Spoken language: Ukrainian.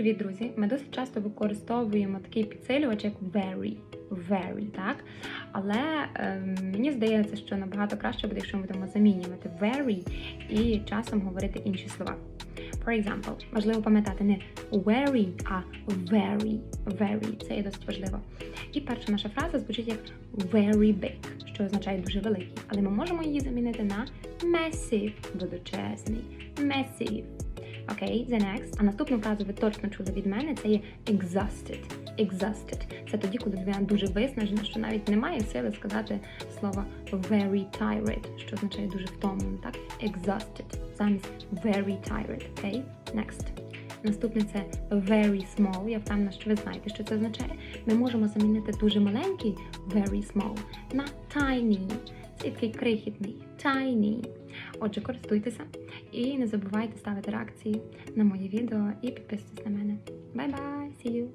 привіт, друзі! Ми досить часто використовуємо такий підсилювач, як very, very, так? Але ем, мені здається, що набагато краще буде, якщо ми будемо замінювати very і часом говорити інші слова. For example, важливо пам'ятати не very, а very, very. Це є досить важливо. І перша наша фраза звучить як very big, що означає дуже великий. Але ми можемо її замінити на massive, величезний, massive. Окей, the next. А наступну фразу ви точно чули від мене, це є exhausted. Exhausted. Це тоді, коли людина дуже виснажена, що навіть немає сили сказати слово very tired, що означає дуже втомлений, так? Exhausted. Замість very tired. Окей? Next. Наступне це very small. Я впевнена, що ви знаєте, що це означає. Ми можемо замінити дуже маленький very small на tiny. Це такий крихітний, tiny. Отже, користуйтеся і не забувайте ставити реакції на моє відео і підписуйтесь на мене. Bye-bye, see you!